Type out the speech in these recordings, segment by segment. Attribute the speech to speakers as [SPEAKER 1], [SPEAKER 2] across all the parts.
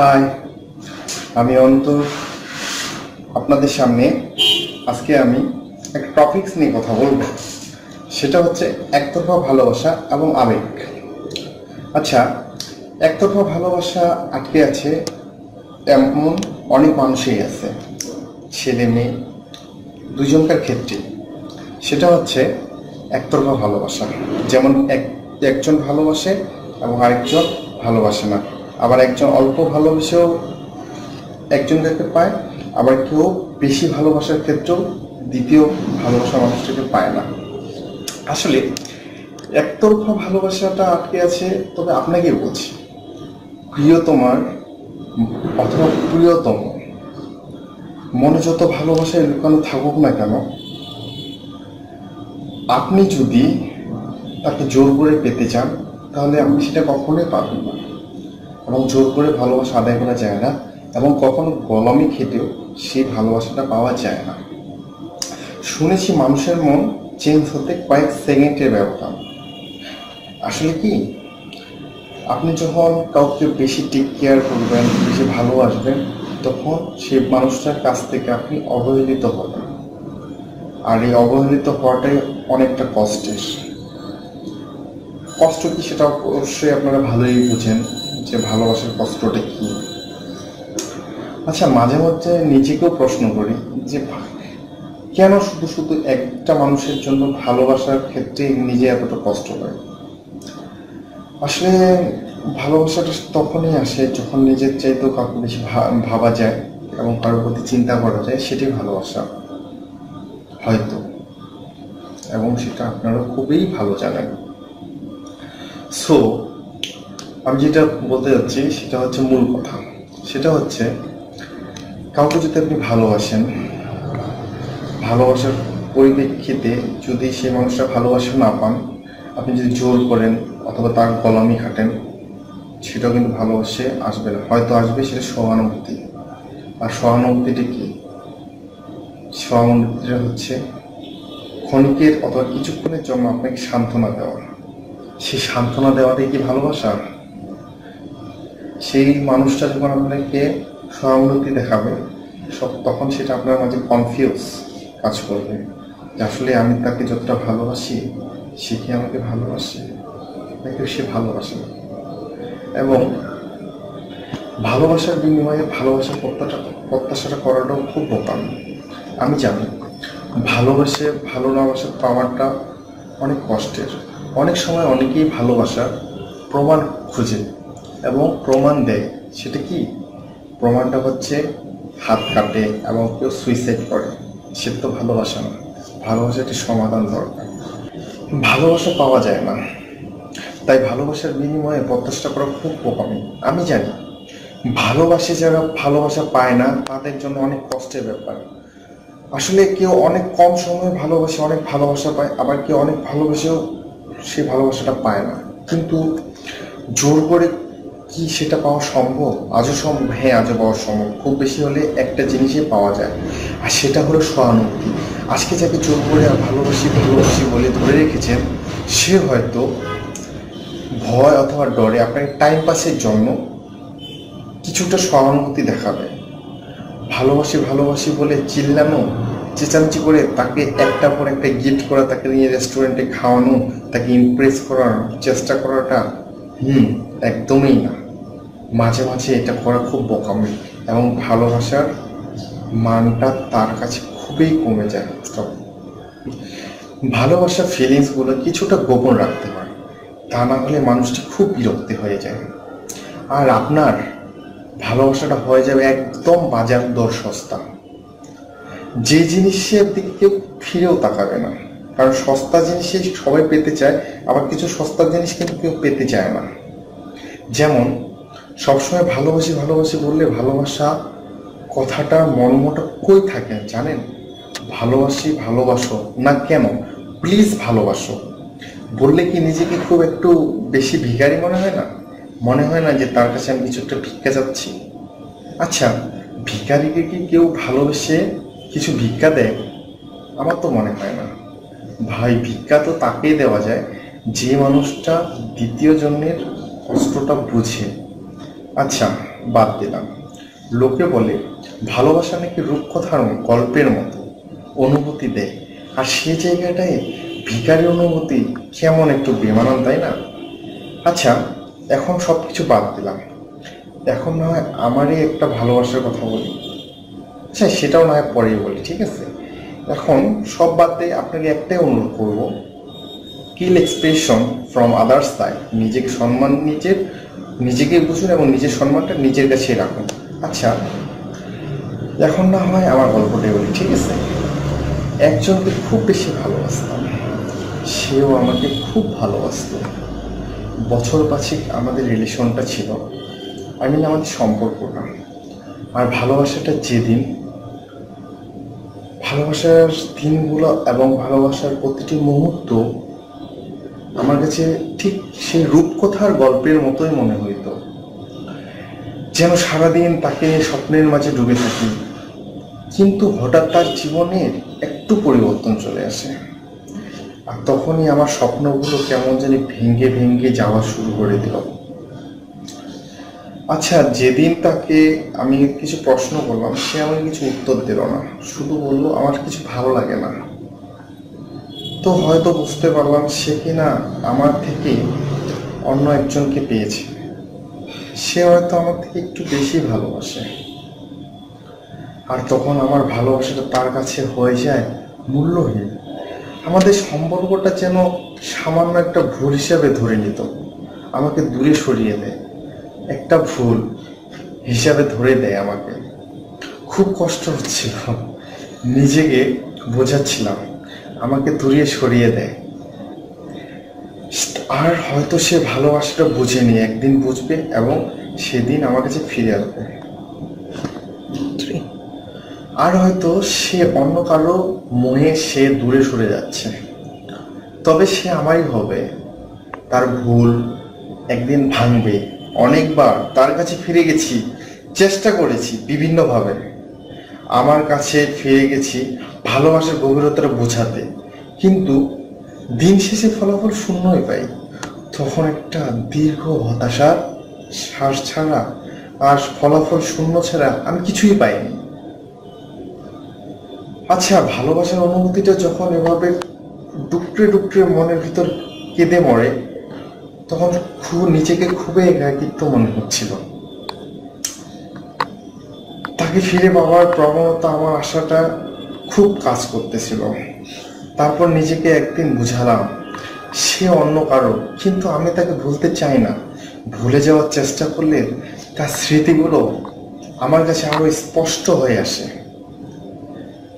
[SPEAKER 1] High আমি অন্তর আপনাদের সামনে আজকে আমি একটা টপিকস নিয়ে কথা বলব। সেটা হচ্ছে একতরফা ভালোবাসা এবং আবেগ। আচ্ছা একতরফা ভালোবাসা আটকে আছে এমন অনেক মানুষই আছে, ছেলে মেয়ে, দুজনকার ক্ষেত্রে। সেটা হচ্ছে একতরফা ভালোবাসা। যেমন এক, একজন ভালোবাসে এবং আরেকজন ভালোবাসে না। আবার একজন অল্প ভালোবেসেও একজনকে পায়, আবার কেউ বেশি ভালোবাসার ক্ষেত্রেও দ্বিতীয় ভালোবাসা মানুষটাকে পায় না। আসলে একতরফা ভালোবাসাটা আটকে আছে, তবে আপনাকে বলছি প্রিয়তমার অথবা প্রিয়তম, মনে যত ভালোবাসায় লুকানো থাকুক না কেন, আপনি যদি তাকে জোর করে পেতে চান, তাহলে আপনি সেটা কখনোই পাবেন না। এবং জোর করে ভালোবাসা আদায় করা যায় না এবং কখনো গলামি খেটেও সেই ভালোবাসাটা পাওয়া যায় না। শুনেছি মানুষের মন চেঞ্জ হতে কয়েক সেকেন্ডের ব্যবধান। আসলে কি? আপনি যখন কাউকে বেশি টেক কেয়ার করবেন, বেশি ভালোবাসবেন, তখন সেই মানুষটার কাছ থেকে আপনি অবহেলিত হবেন। আর এই অবহেলিত হওয়াটাই অনেকটা কষ্টের। কষ্ট কি সেটা অবশ্যই আপনারা ভালোই বুঝেন। যে ভালোবাসার কষ্টটা কি? আচ্ছা মাঝে মধ্যে নিজেকেও প্রশ্ন করি যে, কেন শুধু শুধু একটা মানুষের জন্য ভালোবাসার ক্ষেত্রে নিজে এতটা কষ্ট হয়? আসলে ভালোবাসাটা তখনই আসে যখন নিজের চাইতেও কাউকে বেশি ভাবা যায় এবং কারোর প্রতি চিন্তা করা যায়, সেটাই ভালোবাসা। হয়তো। এবং সেটা আপনারা খুবই ভালো জানেন। সো আমি যেটা বলতে যাচ্ছি, সেটা হচ্ছে মূল কথা। সেটা হচ্ছে, কাউকে যদি আপনি ভালোবাসেন, ভালোবাসার পরিপ্রেক্ষিতে যদি সেই মানুষটা ভালোবাসা না পান, আপনি যদি জোর করেন অথবা তার গলামি খাটেন, সেটাও কিন্তু ভালোবাসে আসবে না। হয়তো আসবে, সেটা সহানুভূতি। আর সহানুভূতিটা কি? সহানুভূতিটা হচ্ছে ক্ষণিকের অথবা কিছুক্ষণের জন্য আপনাকে সান্ত্বনা দেওয়া। সেই সান্ত্বনা দেওয়াটাই কি ভালোবাসা? সেই মানুষটা যখন আপনাকে সহানুভূতি দেখাবে, সব তখন সেটা আপনার মাঝে কনফিউজ কাজ করবে। যে আসলে আমি তাকে যতটা ভালোবাসি, সে কি আমাকে ভালোবাসে? নাকি সে ভালোবাসে এবং ভালোবাসার বিনিময়ে ভালোবাসার প্রত্যাশা প্রত্যাশাটা করাটাও খুব বোকাম। আমি জানি, ভালোবাসে ভালো না বাসা পাওয়াটা অনেক কষ্টের। অনেক সময় অনেকেই ভালোবাসার প্রমাণ খুঁজে। এবং প্রমাণ দেয়। সেটা কি? প্রমাণটা হচ্ছে হাত কাটে এবং কেউ সুইসাইড করে। সে তো ভালোবাসা না। ভালোবাসাটি সমাধান দরকার। ভালোবাসা পাওয়া যায় না। তাই ভালোবাসার বিনিময়ে প্রত্যাশা করা খুব বোকামি আমি জানি, ভালোবাসে যারা ভালোবাসা পায় না, তাদের জন্য অনেক কষ্টের ব্যাপার। আসলে কেউ অনেক কম সময়ে ভালোবাসে, অনেক ভালোবাসা পায়, আবার কেউ অনেক ভালোবাসেও সেই ভালোবাসাটা পায় না। কিন্তু জোর করে কি সেটা পাওয়া সম্ভব? আজও সম্ভব? হ্যাঁ আজও পাওয়া সম্ভব। খুব বেশি হলে একটা জিনিসই পাওয়া যায়। আর সেটা হলো সহানুভূতি। আজকে যাকে জোর করে ভালোবাসি ভালোবাসি বলে ধরে রেখেছেন, সে হয়তো ভয় অথবা ডরে আপনাকে টাইম পাসের জন্য কিছুটা সহানুভূতি দেখাবে। ভালোবাসি ভালোবাসি বলে চিল্লানো, চেঁচামেচি করে তাকে একটা পর একটা গিফট করা, তাকে নিয়ে রেস্টুরেন্টে খাওয়ানো, তাকে ইমপ্রেস করার চেষ্টা করাটা, হুম, একদমই না। মাঝে মাঝে এটা করা খুব বোকামি এবং ভালোবাসার মানটা তার কাছে খুবই কমে যায়। তখন ভালোবাসার ফিলিংসগুলো কিছুটা গোপন রাখতে হয়। তা না হলে মানুষটি খুব বিরক্তি হয়ে যায়। আর আপনার ভালোবাসাটা হয়ে যাবে একদম বাজার দর সস্তা। যে জিনিসের দিকে কেউ ফিরেও তাকাবে না। কারণ সস্তা জিনিসই সবাই পেতে চায়, আবার কিছু সস্তা জিনিস কিন্তু কেউ পেতে চায় না। যেমন সবসময় ভালোবাসি ভালোবাসি বললে ভালোবাসা কথাটার মর্মটা কই থাকে জানেন? ভালোবাসি, ভালোবাসো না কেন? প্লিজ ভালোবাসো। বললে কি নিজেকে খুব একটু বেশি ভিখারি মনে হয় না? মনে হয় না যে তার কাছে আমি কিছু একটা ভিক্ষা যাচ্ছি আচ্ছা ভিখারিকে কি কেউ ভালোবেসে কিছু ভিক্ষা দেয়? আমার তো মনে হয় না। ভাই, ভিক্ষা তো তাকেই দেওয়া যায়। যে মানুষটা দ্বিতীয় জন্মের কষ্টটা বুঝে আচ্ছা বাদ দিলাম। লোকে বলে, ভালোবাসা নাকি রূপকথার গল্পের মতো। অনুভূতি দেয় আর সে জায়গাটায় ভিকারি অনুভূতি কেমন একটু বেমানান, তাই না? আচ্ছা এখন সব কিছু বাদ দিলাম। এখন না হয় আমারই একটা ভালোবাসার কথা বলি। আচ্ছা সেটাও না হয় পরেই বলি, ঠিক আছে? এখন সব বাদ দিয়ে আপনাকে একটাই অনুরোধ করব। কিল এক্সপ্রেশন ফ্রম আদার্স তাই নিজেকে সম্মান, নিজের নিজেকে বুঝুন এবং নিজের সম্মানটা নিজের কাছে রাখুন। আচ্ছা এখন না হয় আমার গল্পটাই বলি, ঠিক আছে? একজনকে খুব বেশি ভালোবাসতাম, সেও আমাকে খুব ভালোবাসত। বছর পাঁচেক আমাদের রিলেশনটা ছিল, আই মিন আমাদের সম্পর্কটা। আর ভালোবাসাটা যেদিন, ভালোবাসার দিনগুলো এবং ভালোবাসার প্রতিটি মুহূর্ত আমার কাছে ঠিক সেই রূপকথার গল্পের মতোই মনে হইতো। যেন সারাদিন তাকে স্বপ্নের মাঝে ডুবে থাকি। কিন্তু হঠাৎ তার জীবনের একটু পরিবর্তন চলে আসে। আর তখনই আমার স্বপ্নগুলো কেমন জানি ভেঙ্গে ভেঙ্গে যাওয়া শুরু করে দিল। আচ্ছা যেদিন তাকে আমি কিছু প্রশ্ন করলাম, সে আমাকে কিছু উত্তর দিল না। শুধু বলল, আমার কিছু ভালো লাগে না। তো হয়তো বুঝতে পারলাম সে কিনা আমার থেকে অন্য একজনকে পেয়েছে। সে হয়তো আমার থেকে একটু বেশি ভালোবাসে। আর তখন আমার ভালোবাসাটা তার কাছে হয়ে যায় মূল্যহীন। আমাদের সম্পর্কটা যেন সামান্য একটা ভুল হিসাবে ধরে নিত। আমাকে দূরে সরিয়ে দেয়। একটা ভুল হিসাবে ধরে দেয় আমাকে। খুব কষ্ট হচ্ছিল। নিজেকে বোঝাচ্ছিলাম। আমাকে দূরে সরিয়ে দেয়। আর হয়তো সে ভালোবাসাটা বুঝেনি একদিন বুঝবে এবং সেদিন আমার কাছে ফিরে আসবে। আর হয়তো সে অন্য কারও মোহে সে দূরে সরে যাচ্ছে। তবে সে আমারই হবে। তার ভুল একদিন ভাঙবে। অনেকবার তার কাছে ফিরে গেছি চেষ্টা করেছি বিভিন্নভাবে আমার কাছে ফিরে গেছি ভালোবাসার গভীরতাটা বোঝাতে। কিন্তু দিন শেষে ফলাফল শূন্যই পাই। তখন একটা দীর্ঘ হতাশার শ্বাস ছাড়া আর ফলাফল শূন্য ছাড়া আমি কিছুই পাইনি। আচ্ছা ভালোবাসার অনুভূতিটা যখন এভাবে ডুকরে ডুকরে মনের ভিতর কেঁদে মরে, তখন খুব নিজেকে খুবই একাকিত্ব মনে হচ্ছিল। তাকে ফিরে পাওয়ার প্রবণতা, আমার আশাটা খুব কাজ করতেছিল। তারপর নিজেকে একদিন বুঝালাম, সে অন্য কারও, কিন্তু আমি তাকে ভুলতে চাই না। ভুলে যাওয়ার চেষ্টা করলে তার স্মৃতিগুলো আমার কাছে আরও স্পষ্ট হয়ে আসে।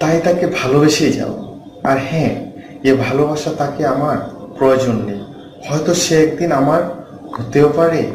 [SPEAKER 1] তাই তাকে ভালোবেসেই যাও। আর হ্যাঁ এ ভালোবাসা তাকে আমার প্রয়োজন নেই। হয়তো সে একদিন আমার হতেও পারে।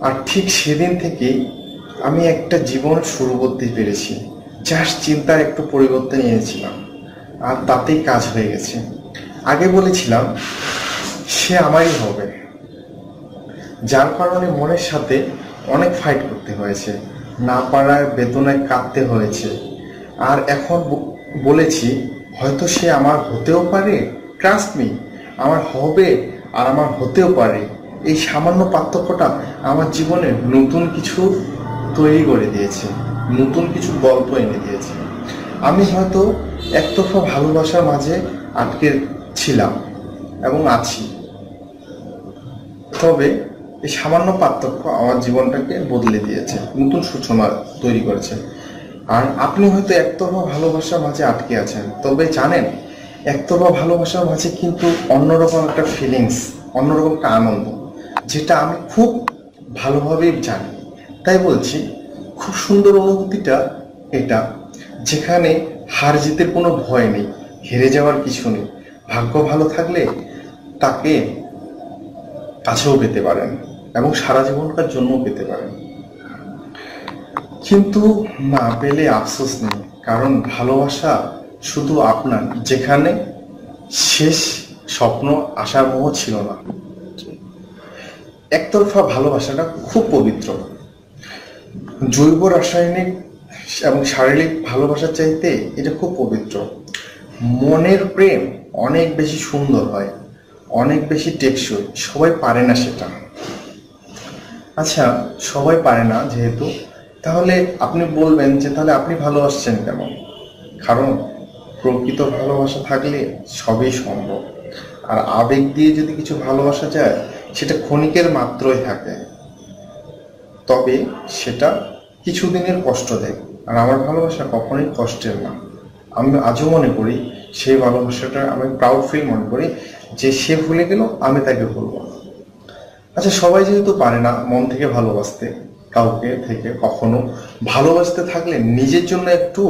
[SPEAKER 1] আর ঠিক সেদিন থেকে আমি একটা জীবন শুরু করতে পেরেছি। যার চিন্তার একটু পরিবর্তন এনেছিলাম আর তাতেই কাজ হয়ে গেছে। আগে বলেছিলাম, সে আমারই হবে। যার কারণে মনের সাথে অনেক ফাইট করতে হয়েছে। না পারার বেদনায় কাঁদতে হয়েছে। আর এখন বলেছি, হয়তো সে আমার হতেও পারে। ট্রাস্ট মি আমার হবে আর আমার হতেও পারে। এই সামান্য পার্থক্যটা আমার জীবনে নতুন কিছু তৈরি করে দিয়েছে। নতুন কিছু গল্প এনে দিয়েছে। আমি হয়তো একতরফা ভালোবাসার মাঝে আটকে ছিলাম এবং আছি। তবে এই সামান্য পার্থক্য আমার জীবনটাকে বদলে দিয়েছে, নতুন সূচনা তৈরি করেছে। আর আপনি হয়তো একতরফা ভালোবাসার মাঝে আটকে আছেন, তবে জানেন, একতরফা ভালোবাসার মাঝে কিন্তু অন্যরকম একটা ফিলিংস অন্যরকম একটা আনন্দ, যেটা আমি খুব ভালোভাবেই জানি। তাই বলছি খুব সুন্দর অনুভূতিটা এটা। যেখানে হার জিতের কোনো ভয় নেই, হেরে যাওয়ার কিছু নেই। ভাগ্য ভালো থাকলে তাকে কাছেও পেতে পারেন এবং সারা জীবনকার জন্য পেতে পারেন। কিন্তু না পেলে আফসোস নেই, কারণ ভালোবাসা শুধু আপনার, যেখানে শেষ স্বপ্ন আশার মোহ ছিল না। একতরফা ভালোবাসাটা খুব পবিত্র। জৈব রাসায়নিক এবং শারীরিক ভালোবাসার চাইতে এটা খুব পবিত্র। মনের প্রেম অনেক বেশি সুন্দর হয়, অনেক বেশি টেকসই, সবাই পারে না সেটা। আচ্ছা সবাই পারে না যেহেতু, তাহলে আপনি বলবেন যে তাহলে আপনি ভালোবাসছেন কেন? কারণ প্রকৃত ভালোবাসা থাকলে সবই সম্ভব। আর আবেগ দিয়ে যদি কিছু ভালোবাসা যায়, সেটা ক্ষণিকের মাত্রই থাকে। তবে সেটা কিছুদিনের কষ্ট দেয়। আর আমার ভালোবাসা কখনোই কষ্টের না। আমি আজও মনে করি সেই ভালোবাসাটা আমি প্রাউড ফিল মনে করি যে সে ভুলে গেল আমি তাকে ভুলব আচ্ছা সবাই যেহেতু পারে না মন থেকে ভালোবাসতে, কাউকে থেকে কখনো ভালোবাসতে থাকলে নিজের জন্য একটু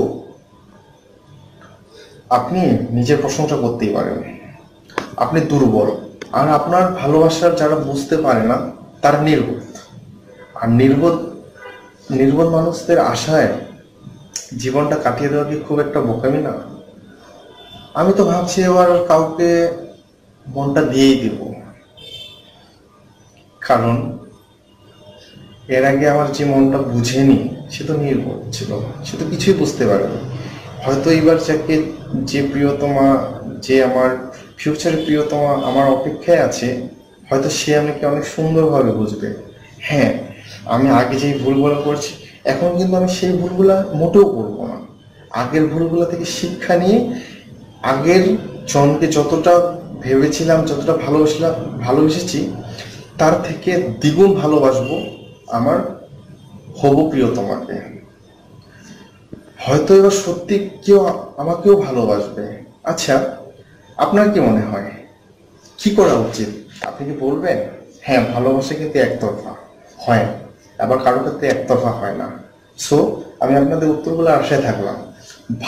[SPEAKER 1] আপনি নিজের প্রশংসা করতেই পারেন। আপনি দুর্বল। আর আপনার ভালোবাসার যারা বুঝতে পারে না, তারা নির্বোধ আর নির্বোধ নির্বোধ মানুষদের আশায় জীবনটা কাটিয়ে দেওয়া কি খুব একটা বোকামি না? আমি তো ভাবছি এবার কাউকে মনটা দিয়েই দিব। কারণ এর আগে আমার যে মনটা বুঝেনি, সে তো নির্বোধ ছিল, সে তো কিছুই বুঝতে পারেনি। হয়তো এবার যাকে যে প্রিয়তমা, যে আমার ফিউচারের প্রিয়তমা আমার অপেক্ষায় আছে, হয়তো সে আমাকে অনেক সুন্দরভাবে বুঝবে। হ্যাঁ আমি আগে যেই ভুলগুলো করছি, এখন কিন্তু আমি সেই ভুলগুলো মোটেও করব না। আগের ভুলগুলো থেকে শিক্ষা নিয়ে আগের জনকে যতটা ভেবেছিলাম, যতটা ভালোবাসলাম ভালোবেসেছি, তার থেকে দ্বিগুণ ভালোবাসবো আমার হবু প্রিয়তমাকে হয়তো এবার সত্যি কেউ আমাকেও ভালোবাসবে। আচ্ছা আপনার কি মনে হয়? কি করা উচিত? আপনি কি বলবেন? হ্যাঁ ভালোবাসা কিন্তু একতরফা। হয়। আবার কারও ক্ষেত্রে একতরফা হয় না। সো আমি আপনাদের উত্তরগুলো আশায় থাকলাম।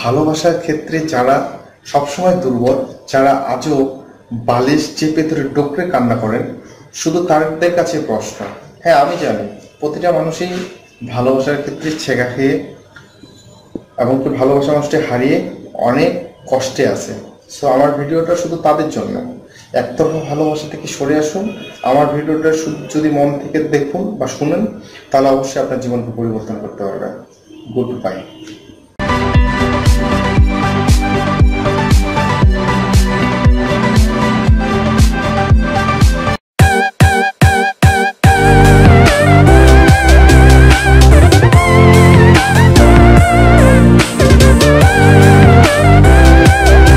[SPEAKER 1] ভালোবাসার ক্ষেত্রে যারা সবসময় দুর্বল, যারা আজও বালিশ চেপে ধরে ডোকরে কান্না করেন, শুধু তাদের কাছে প্রশ্ন। হ্যাঁ আমি জানি, প্রতিটা মানুষই ভালোবাসার ক্ষেত্রে ছেঁকা খেয়ে এবং ভালোবাসা মানুষটি হারিয়ে অনেক কষ্টে আছে। সো আমার ভিডিওটা শুধু তাদের জন্য। একতরফা ভালোবাসা থেকে সরে আসুন। আমার ভিডিওটা যদি মন থেকে দেখুন বা শুনেন, তাহলে অবশ্যই আপনার জীবনকে পরিবর্তন করতে পারবেন। Good bye